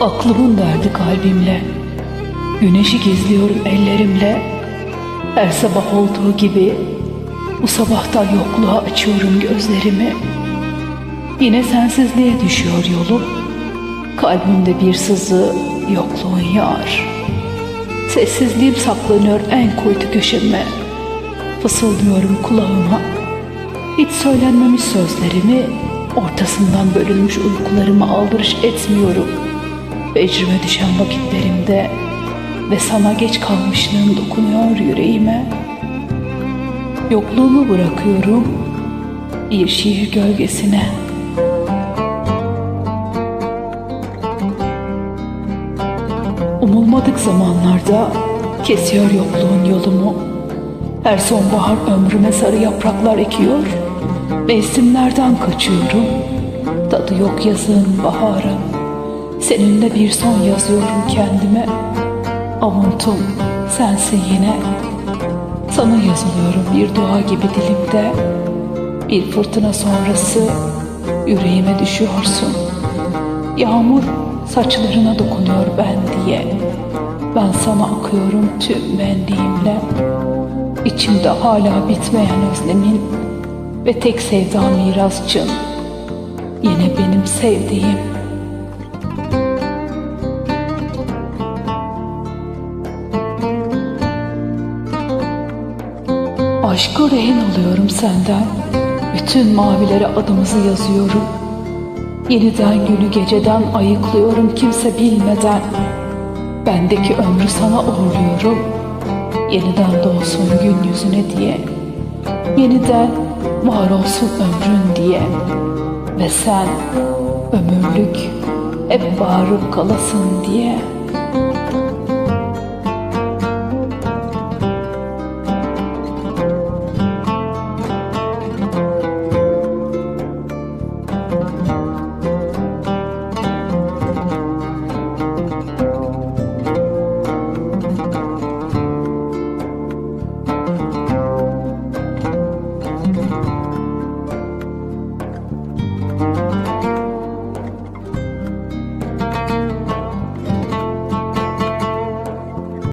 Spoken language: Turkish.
Aklımın derdi kalbimle. Güneşi gizliyorum ellerimle. Her sabah olduğu gibi bu sabahtan yokluğa açıyorum gözlerimi. Yine sensizliğe düşüyor yolum. Kalbimde bir sızı yokluğun yağar. Sessizliğim saklanıyor en kuytu köşeme. Fısıldıyorum kulağıma. Hiç söylenmemiş sözlerimi, ortasından bölünmüş uykularımı aldırış etmiyorum. Becrime düşen vakitlerimde ve sana geç kalmışlığım dokunuyor yüreğime. Yokluğumu bırakıyorum bir şiir gölgesine. Umulmadık zamanlarda kesiyor yokluğun yolumu. Her sonbahar ömrüme sarı yapraklar ekiyor. Mevsimlerden kaçıyorum. Tadı yok yazın, baharın. Seninle bir son yazıyorum kendime. Avuntum sensin yine. Sana yazılıyorum bir dua gibi dilimde. Bir fırtına sonrası yüreğime düşüyorsun. Yağmur saçlarına dokunuyor ben diye. Ben sana akıyorum tüm benliğimle. İçimde hala bitmeyen özlemin ve tek sevda mirasçın. Yine benim sevdiğim. Aşkı rehin alıyorum senden. Bütün mavilere adımızı yazıyorum. Yeniden günü geceden ayıklıyorum kimse bilmeden. Bendeki ömrü sana uğurluyorum. Yeniden doğsun gün yüzüne diye. Yeniden var olsun ömrün diye. Ve sen ömürlük hep bağırıp kalasın diye.''